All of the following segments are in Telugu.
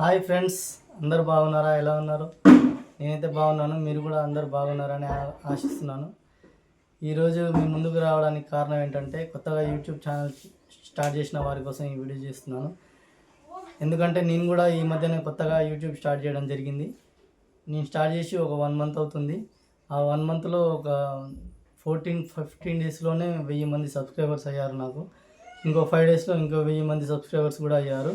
హాయ్ ఫ్రెండ్స్ అందరు బాగున్నారా? ఎలా ఉన్నారు? నేనైతే బాగున్నాను మీరు కూడా అందరు బాగున్నారని ఆశిస్తున్నాను. ఈరోజు మీ ముందుకు రావడానికి కారణం ఏంటంటే కొత్తగా యూట్యూబ్ ఛానల్ స్టార్ట్ చేసిన వారి కోసం ఈ వీడియో చేస్తున్నాను. ఎందుకంటే నేను కూడా ఈ మధ్యనే కొత్తగా యూట్యూబ్ స్టార్ట్ చేయడం జరిగింది. నేను స్టార్ట్ చేసి ఒక వన్ మంత్ అవుతుంది. ఆ వన్ మంత్లో ఒక ఫోర్టీన్ ఫిఫ్టీన్ డేస్లోనే వెయ్యి మంది సబ్స్క్రైబర్స్ అయ్యారు నాకు. ఇంకో ఫైవ్ డేస్లో ఇంకో వెయ్యి మంది సబ్స్క్రైబర్స్ కూడా అయ్యారు.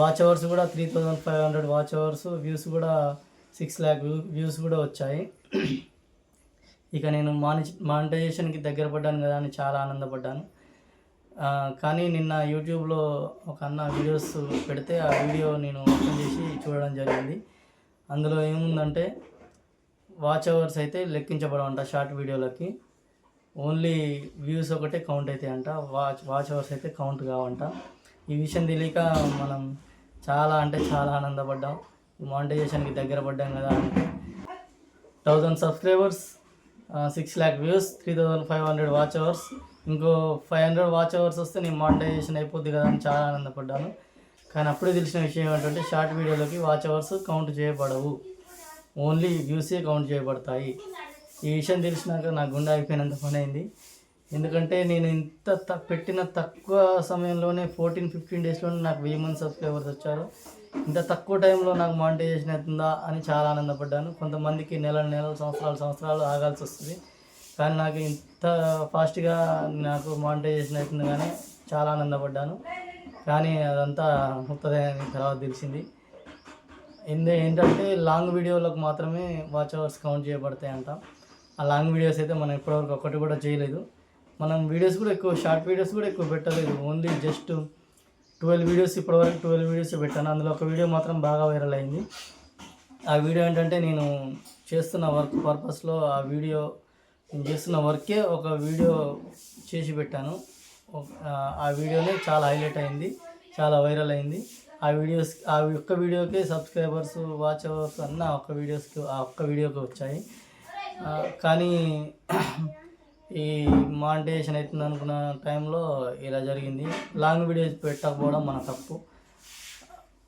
వాచ్ అవర్స్ కూడా three thousand five hundred watch hours views కూడా సిక్స్ ల్యాక్ వ్యూస్ కూడా వచ్చాయి. ఇక నేను మాని మానిటైజేషన్కి దగ్గర పడ్డాను కదా అని చాలా ఆనందపడ్డాను. కానీ నిన్న యూట్యూబ్లో ఒక అన్న వీడియోస్ పెడితే ఆ వీడియో నేను ఓపెన్ చేసి చూడడం జరిగింది. అందులో ఏముందంటే వాచ్ అవర్స్ అయితే లెక్కించబడమంట షార్ట్ వీడియోలకి ఓన్లీ వ్యూస్ ఒకటే కౌంట్ అవుతాయంట అంట వాచ్ వాచ్ అవర్స్ అయితే కౌంట్ కావంట. ఈ విషయం తెలియక మనం చాలా అంటే చాలా ఆనందపడ్డాం. మానిటైజేషన్కి దగ్గర పడ్డాం కదా అంటే. Thousand subscribers six lakh views three thousand five hundred watch hours ఇంకో ఫైవ్ హండ్రెడ్ వాచ్ అవర్స్ వస్తే నేను మానిటైజేషన్ అయిపోద్ది కదా అని చాలా ఆనందపడ్డాను. కానీ అప్పుడే తెలిసిన విషయం ఏంటంటే షార్ట్ వీడియోలోకి వాచ్ అవర్స్ కౌంట్ చేయబడవు. ఓన్లీ వ్యూసే కౌంట్ చేయబడతాయి. ఈ విషయం తెలిసినాక నా గుండె అయిపోయినంత పని అయింది. ఎందుకంటే నేను ఇంత త- పెట్టిన తక్కువ సమయంలోనే ఫోర్టీన్ ఫిఫ్టీన్ డేస్లోనే నాకు వెయ్యి మంది సబ్స్క్రైబర్స్ వచ్చారు. ఇంత తక్కువ టైంలో నాకు మానిటైజేషన్ అవుతుందా అని చాలా ఆనందపడ్డాను. కొంతమందికి నెల నెలలు సంవత్సరాలు సంవత్సరాలు ఆగాల్సి వస్తుంది. కానీ నాకు ఇంత ఫాస్ట్గా నాకు మానిటైజేషన్ అవుతుంది కానీ చాలా ఆనందపడ్డాను. కానీ అదంతా ముక్తదని తర్వాత తెలిసింది. ఎందు ఏంటంటే లాంగ్ వీడియోలకు మాత్రమే వాచ్ అవర్స్ కౌంట్ చేయబడతాయి అంట ఆ లాంగ్ వీడియోస్ అయితే మనం ఇప్పటివరకు ఒకటి కూడా చేయలేదు. మనం వీడియోస్ కూడా ఎక్కువ షార్ట్ వీడియోస్ కూడా ఎక్కువ పెట్టలేదు. ఓన్లీ జస్ట్ ట్వెల్వ్ వీడియోస్ ఇప్పటివరకు ట్వెల్వ్ వీడియోస్ పెట్టాను. అందులో ఒక వీడియో మాత్రం బాగా వైరల్ అయింది. ఆ వీడియో ఏంటంటే నేను చేస్తున్న వర్క్ పర్పస్లో ఆ వీడియో నేను చేస్తున్న వర్కే ఒక వీడియో చేసి పెట్టాను. ఆ- వీడియోనే చాలా హైలైట్ అయింది చాలా వైరల్ అయింది. ఆ వీడియోస్ ఆ ఒక్క వీడియోకే సబ్స్క్రైబర్స్ వాచ్ అవర్స్ అన్న ఒక్క వీడియోస్కి ఆ ఒక్క వీడియోకి వచ్చాయి. కానీ ఈ మానిటైజేషన్ అవుతుంది అనుకున్న టైంలో ఇలా జరిగింది. లాంగ్ వీడియోస్ పెట్టకపోవడం మన తప్పు.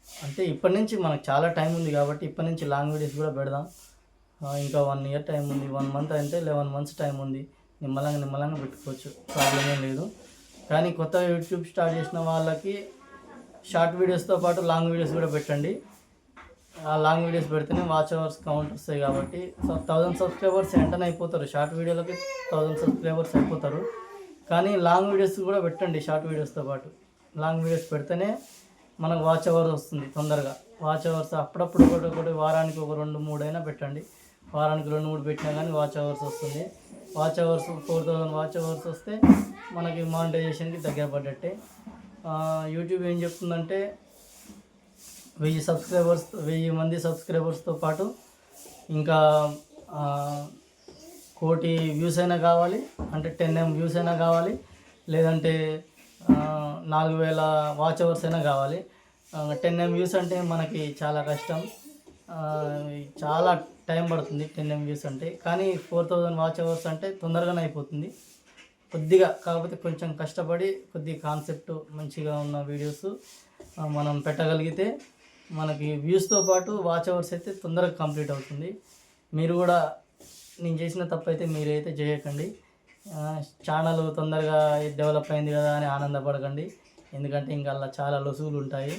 అంటే ఇప్పటి నుంచి మనకు చాలా టైం ఉంది కాబట్టి ఇప్పటి నుంచి లాంగ్ వీడియోస్ కూడా పెడదాం. ఇంకా వన్ ఇయర్ టైం ఉంది. వన్ మంత్ అంటే లెవెన్ మంత్స్ టైం ఉంది. నిమ్మలంగా నిమ్మలంగా పెట్టుకోవచ్చు. ప్రాబ్లం ఏం లేదు. కానీ కొత్త యూట్యూబ్ స్టార్ట్ చేసిన వాళ్ళకి షార్ట్ వీడియోస్తో పాటు లాంగ్ వీడియోస్ కూడా పెట్టండి. లాంగ్ వీడియోస్ పెడితేనే వాచ్ అవర్స్ కౌంట్ వస్తాయి కాబట్టి. సో థౌజండ్ సబ్స్క్రైబర్స్ వెంటనే అయిపోతారు. షార్ట్ వీడియోలకి థౌజండ్ సబ్స్క్రైబర్స్ అయిపోతారు. కానీ లాంగ్ వీడియోస్ కూడా పెట్టండి షార్ట్ వీడియోస్తో పాటు. లాంగ్ వీడియోస్ పెడితేనే మనకు వాచ్ అవర్స్ వస్తుంది తొందరగా. వాచ్ అవర్స్ అప్పుడప్పుడు ఒకటి ఒకటి వారానికి ఒక రెండు మూడు అయినా పెట్టండి. వారానికి రెండు మూడు పెట్టినా కానీ వాచ్ అవర్స్ వస్తుంది. Watch hours four thousand watch hours వస్తే మనకి మానిటైజేషన్కి దగ్గర పడ్డట్టే యూట్యూబ్ ఏం చెప్తుందంటే వెయ్యి సబ్స్క్రైబర్స్ వెయ్యి మంది సబ్స్క్రైబర్స్తో పాటు ఇంకా కోటి వ్యూస్ అయినా కావాలి అంటే టెన్ ఎం వ్యూస్ అయినా కావాలి లేదంటే నాలుగు వేల వాచ్ అవర్స్ అయినా కావాలి. టెన్ ఎం వ్యూస్ అంటే మనకి చాలా కష్టం. చాలా టైం పడుతుంది టెన్ ఎం వ్యూస్ అంటే. కానీ ఫోర్ థౌజండ్ వాచ్ అవర్స్ అంటే తొందరగానే అయిపోతుంది. కొద్దిగా కాకపోతే కొంచెం కష్టపడి కొద్ది కాన్సెప్ట్ మంచిగా ఉన్న వీడియోస్ మనం పెట్టగలిగితే మనకి వ్యూస్తో పాటు వాచ్ అవర్స్ అయితే తొందరగా కంప్లీట్ అవుతుంది. మీరు కూడా నేను చేసిన తప్పు అయితే మీరైతే చేయకండి. ఛానల్ తొందరగా డెవలప్ అయింది కదా అని ఆనందపడకండి. ఎందుకంటే ఇంకా అలా చాలా లొసుగులు ఉంటాయి.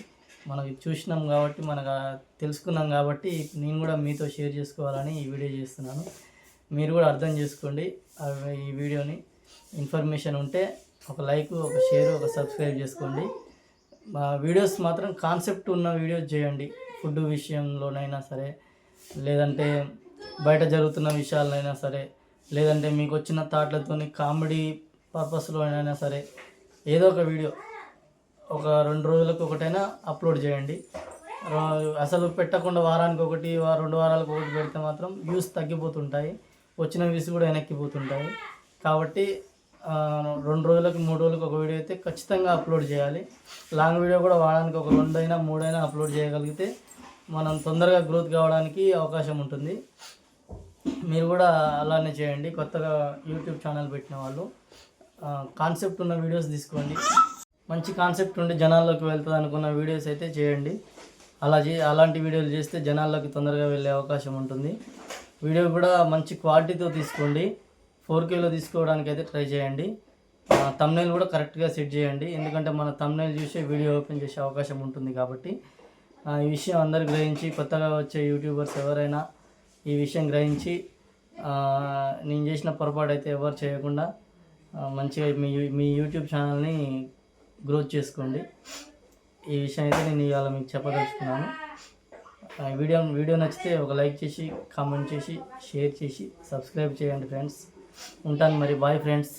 మనం చూసినాం కాబట్టి మనకు తెలుసుకున్నాం కాబట్టి నేను కూడా మీతో షేర్ చేసుకోవాలని ఈ వీడియో చేస్తున్నాను. మీరు కూడా అర్థం చేసుకోండి. ఆ ఈ వీడియోని ఇన్ఫర్మేషన్ ఉంటే ఒక లైక్ ఒక షేర్ ఒక సబ్స్క్రైబ్ చేసుకోండి. వీడియోస్ మాత్రం కాన్సెప్ట్ ఉన్న వీడియోస్ చేయండి. ఫుడ్ విషయంలోనైనా సరే లేదంటే బయట జరుగుతున్న విషయాలైనా సరే లేదంటే మీకు వచ్చిన థాట్లతోని కామెడీ పర్పస్లోనైనా సరే ఏదో ఒక వీడియో ఒక రెండు రోజులకు ఒకటైనా అప్లోడ్ చేయండి. అసలు పెట్టకుండా వారానికి ఒకటి రెండు వారాలకు ఒకటి పెడితే మాత్రం వ్యూస్ తగ్గిపోతుంటాయి. వచ్చిన వ్యూస్ కూడా వెనక్కిపోతుంటాయి కాబట్టి రెండు రోజులకు మూడు రోజులకు ఒక వీడియో అయితే ఖచ్చితంగా అప్లోడ్ చేయాలి. లాంగ్ వీడియో కూడా వారానికి ఒక రెండైనా మూడైనా అప్లోడ్ చేయగలిగితే మనం తొందరగా గ్రోత్ కావడానికి అవకాశం ఉంటుంది. మీరు కూడా అలానే చేయండి. కొత్తగా యూట్యూబ్ ఛానల్ పెట్టిన వాళ్ళు కాన్సెప్ట్ ఉన్న వీడియోస్ తీసుకోండి. మంచి కాన్సెప్ట్ ఉండి జనాల్లోకి వెళ్తుంది అనుకున్న వీడియోస్ అయితే చేయండి. అలా చే అలాంటి వీడియోలు చేస్తే జనాల్లోకి తొందరగా వెళ్ళే అవకాశం ఉంటుంది. వీడియో కూడా మంచి క్వాలిటీతో తీసుకోండి. ఫోర్ కేలో తీసుకోవడానికి అయితే ట్రై చేయండి. తమ్నైల్ కూడా కరెక్ట్గా సెట్ చేయండి. ఎందుకంటే మన తమ్నైల్ చూసే వీడియో ఓపెన్ చేసే అవకాశం ఉంటుంది కాబట్టి. ఈ విషయం అందరు గ్రహించి కొత్తగా వచ్చే యూట్యూబర్స్ ఎవరైనా ఈ విషయం గ్రహించి నేను చేసిన పొరపాటు అయితే ఎవరు చేయకుండా మంచిగా మీ మీ యూట్యూబ్ ఛానల్ని గ్రోత్ చేసుకోండి. ఈ విషయం అయితే నేను ఇవాళ మీకు చెప్పదలుచుకున్నాను. వీడియో వీడియో నచ్చితే ఒక లైక్ చేసి కామెంట్ చేసి షేర్ చేసి సబ్స్క్రైబ్ చేయండి ఫ్రెండ్స్. ఉంటాను మరి. Bye friends